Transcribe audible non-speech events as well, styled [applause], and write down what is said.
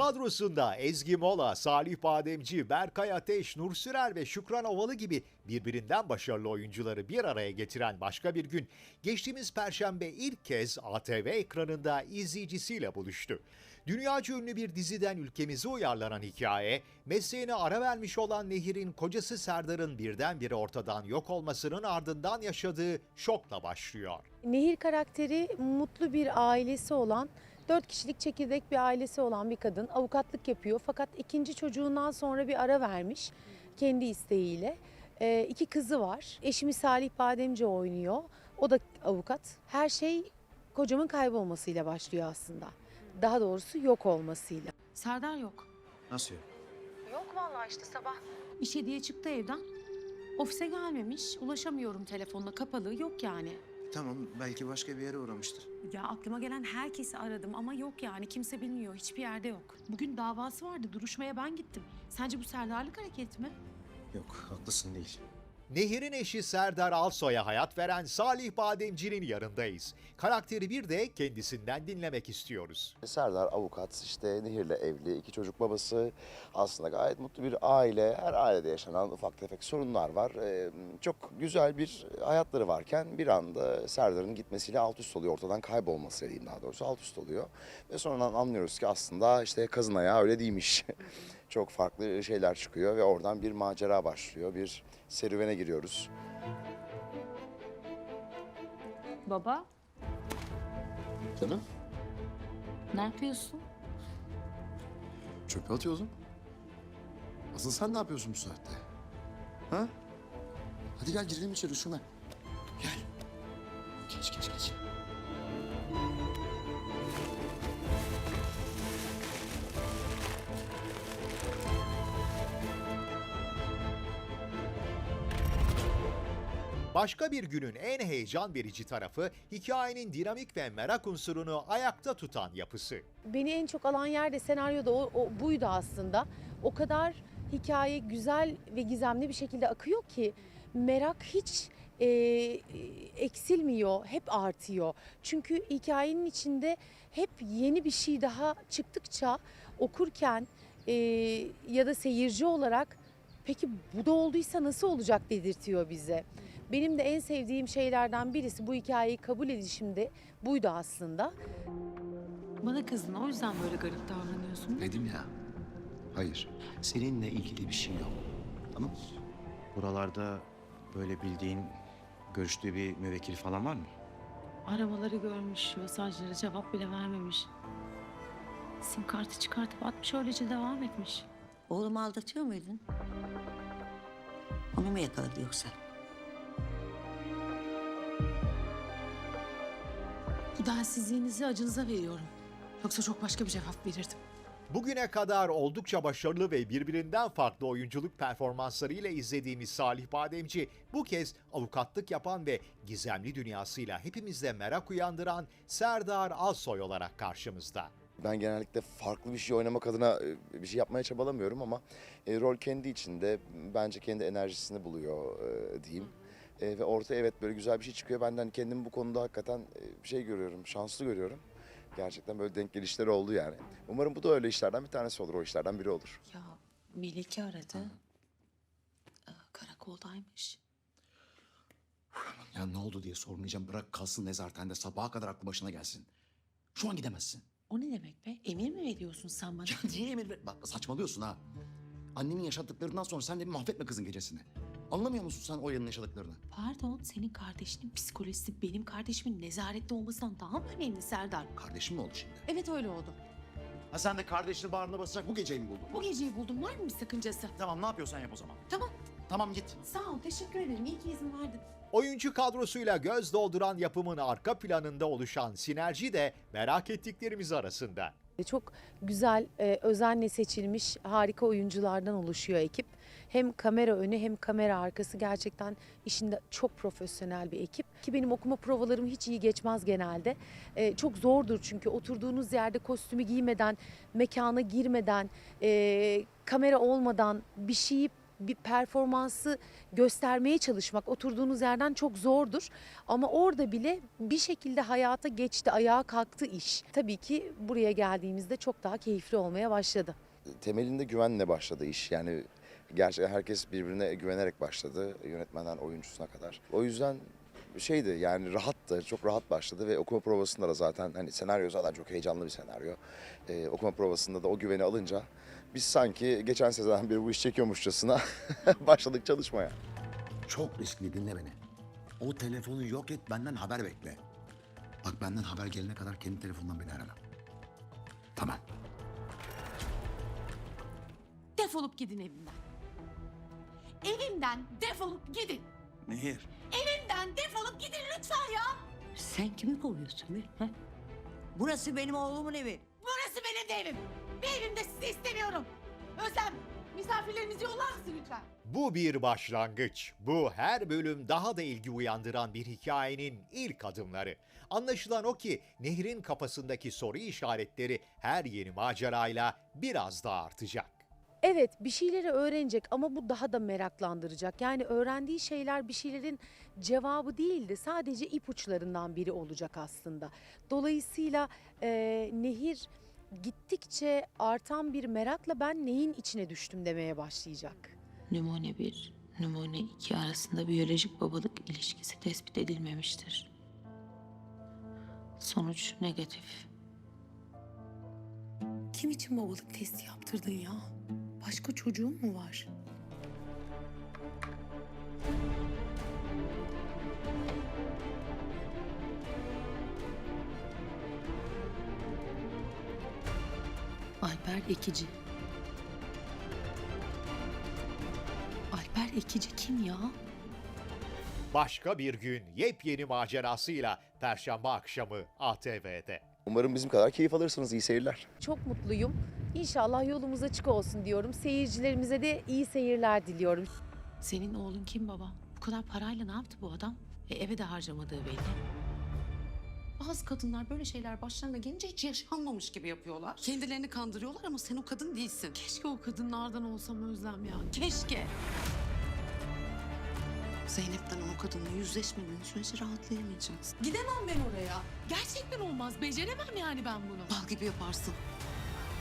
Kadrosunda Ezgi Mola, Salih Bademci, Berkay Ateş, Nur Sürer ve Şükran Ovalı gibi birbirinden başarılı oyuncuları bir araya getiren başka bir gün geçtiğimiz perşembe ilk kez ATV ekranında izleyicisiyle buluştu. Dünyaca ünlü bir diziden ülkemize uyarlanan hikaye, mesleğine ara vermiş olan Nehir'in kocası Serdar'ın birdenbire ortadan yok olmasının ardından yaşadığı şokla başlıyor. Nehir karakteri mutlu bir ailesi olan, dört kişilik çekirdek bir ailesi olan bir kadın. Avukatlık yapıyor fakat ikinci çocuğundan sonra bir ara vermiş kendi isteğiyle. Ee, iki kızı var. Eşimi Salih Bademci oynuyor. O da avukat. Her şey kocamın kaybolmasıyla başlıyor aslında. Daha doğrusu yok olmasıyla. Serdar yok. Nasıl yok? Yok vallahi işte sabah. İşe diye çıktı evden. Ofise gelmemiş. Ulaşamıyorum telefonla kapalı. Yok yani. Tamam belki başka bir yere uğramıştır. Ya aklıma gelen herkesi aradım ama yok yani. Kimse bilmiyor. Hiçbir yerde yok. Bugün davası vardı. Duruşmaya ben gittim. Sence bu Serdarlık hareket mi? Yok haklısın değil. Nehir'in eşi Serdar Alsoy'a hayat veren Salih Bademci'nin yanındayız. Karakteri bir de kendisinden dinlemek istiyoruz. Serdar avukat, işte Nehir'le evli, iki çocuk babası. Aslında gayet mutlu bir aile. Her ailede yaşanan ufak tefek sorunlar var. Ee, çok güzel bir hayatları varken bir anda Serdar'ın gitmesiyle alt üst oluyor. Ortadan kaybolması diyeyim daha doğrusu alt üst oluyor. Ve sonradan anlıyoruz ki aslında işte kazın ayağı öyle değilmiş. [laughs] çok farklı şeyler çıkıyor ve oradan bir macera başlıyor. Bir serüvene giriyoruz. Baba Canım ne yapıyorsun? çöpe atıyorsun. Asıl sen ne yapıyorsun bu saatte? Ha? Hadi gel girelim içeri şuna. Gel. Geç geç geç. Başka bir günün en heyecan verici tarafı hikayenin dinamik ve merak unsurunu ayakta tutan yapısı. Beni en çok alan yer de senaryoda o, o buydu aslında. O kadar hikaye güzel ve gizemli bir şekilde akıyor ki merak hiç e, eksilmiyor, hep artıyor. Çünkü hikayenin içinde hep yeni bir şey daha çıktıkça okurken e, ya da seyirci olarak peki bu da olduysa nasıl olacak dedirtiyor bize. Benim de en sevdiğim şeylerden birisi bu hikayeyi kabul edişimde buydu aslında. Bana kızdın. O yüzden böyle garip davranıyorsun. Dedim ya. Hayır. Seninle ilgili bir şey yok. Tamam Buralarda böyle bildiğin görüştüğü bir müvekkil falan var mı? Aramaları görmüş, mesajlara cevap bile vermemiş. Sim kartı çıkartıp atmış öylece devam etmiş. Oğlumu aldatıyor muydun? Onu mu yakaladı yoksa? Güvensizliğinizi acınıza veriyorum. Yoksa çok başka bir cevap verirdim. Bugüne kadar oldukça başarılı ve birbirinden farklı oyunculuk performanslarıyla izlediğimiz Salih Bademci bu kez avukatlık yapan ve gizemli dünyasıyla hepimizde merak uyandıran Serdar Alsoy olarak karşımızda. Ben genellikle farklı bir şey oynamak adına e, bir şey yapmaya çabalamıyorum ama e, rol kendi içinde bence kendi enerjisini buluyor e, diyeyim. E, ve ortaya evet böyle güzel bir şey çıkıyor. Benden kendimi bu konuda hakikaten e, bir şey görüyorum, şanslı görüyorum. Gerçekten böyle denk gelişler oldu yani. Umarım bu da öyle işlerden bir tanesi olur, o işlerden biri olur. Ya Melike aradı. Ee, Karakoldaymış. Ya ne oldu diye sormayacağım. Bırak kalsın nezarette sabaha kadar aklı başına gelsin. Şu an gidemezsin. O ne demek be? Emir mi veriyorsun sen bana? Ya niye emir ver? Bak saçmalıyorsun ha. Annenin yaşadıklarından sonra sen de bir mahvetme kızın gecesini. Anlamıyor musun sen Oya'nın yaşadıklarını? Pardon, senin kardeşinin psikolojisi benim kardeşimin nezarette olmasından daha mı önemli Serdar? Kardeşim mi oldu şimdi? Evet öyle oldu. Ha sen de kardeşini bağrına basacak bu geceyi mi buldun? Bu geceyi buldum. Var mı bir sakıncası? Tamam ne yapıyorsan yap o zaman. Tamam. Tamam git. Sağ ol, teşekkür ederim. İyi ki izin verdin. Oyuncu kadrosuyla göz dolduran yapımın arka planında oluşan sinerji de merak ettiklerimiz arasında. Çok güzel, e, özenle seçilmiş harika oyunculardan oluşuyor ekip. Hem kamera önü hem kamera arkası gerçekten işinde çok profesyonel bir ekip. Ki benim okuma provalarım hiç iyi geçmez genelde. E, çok zordur çünkü oturduğunuz yerde kostümü giymeden, mekana girmeden, e, kamera olmadan bir şeyi bir performansı göstermeye çalışmak oturduğunuz yerden çok zordur. Ama orada bile bir şekilde hayata geçti, ayağa kalktı iş. Tabii ki buraya geldiğimizde çok daha keyifli olmaya başladı. Temelinde güvenle başladı iş. Yani gerçekten herkes birbirine güvenerek başladı. Yönetmenden oyuncusuna kadar. O yüzden şeydi yani rahattı. Çok rahat başladı ve okuma provasında da zaten hani senaryo zaten çok heyecanlı bir senaryo. Ee, okuma provasında da o güveni alınca biz sanki geçen sezondan beri bu iş çekiyormuşçasına [laughs] başladık çalışmaya. Çok riskli dinle beni. O telefonu yok et benden haber bekle. Bak benden haber gelene kadar kendi telefonundan beni arama. Tamam. Defolup gidin evimden. Evimden defolup gidin. Nehir. Evimden defolup gidin lütfen ya. Sen kimi kovuyorsun be? Ha? Burası benim oğlumun evi. Burası benim de evim. Bir evimde sizi istemiyorum. Özlem, misafirlerimizi yollar mısın lütfen? Bu bir başlangıç. Bu her bölüm daha da ilgi uyandıran bir hikayenin ilk adımları. Anlaşılan o ki Nehir'in kafasındaki soru işaretleri her yeni macerayla biraz daha artacak. Evet bir şeyleri öğrenecek ama bu daha da meraklandıracak. Yani öğrendiği şeyler bir şeylerin cevabı değildi. Sadece ipuçlarından biri olacak aslında. Dolayısıyla e, Nehir gittikçe artan bir merakla ben neyin içine düştüm demeye başlayacak. Numune 1, numune 2 arasında biyolojik babalık ilişkisi tespit edilmemiştir. Sonuç negatif. Kim için babalık testi yaptırdın ya? Başka çocuğun mu var? Alper Ekici. Alper Ekici kim ya? Başka bir gün yepyeni macerasıyla Perşembe akşamı ATV'de. Umarım bizim kadar keyif alırsınız. İyi seyirler. Çok mutluyum. İnşallah yolumuz açık olsun diyorum. Seyircilerimize de iyi seyirler diliyorum. Senin oğlun kim baba? Bu kadar parayla ne yaptı bu adam? E, eve de harcamadığı belli. Bazı kadınlar böyle şeyler başlarına gelince hiç yaşanmamış gibi yapıyorlar. Kendilerini kandırıyorlar ama sen o kadın değilsin. Keşke o kadınlardan olsam Özlem ya. Keşke. Zeynep denen o kadınla yüzleşmediğin sürece rahatlayamayacaksın. Gidemem ben oraya. Gerçekten olmaz. Beceremem yani ben bunu. Bal gibi yaparsın.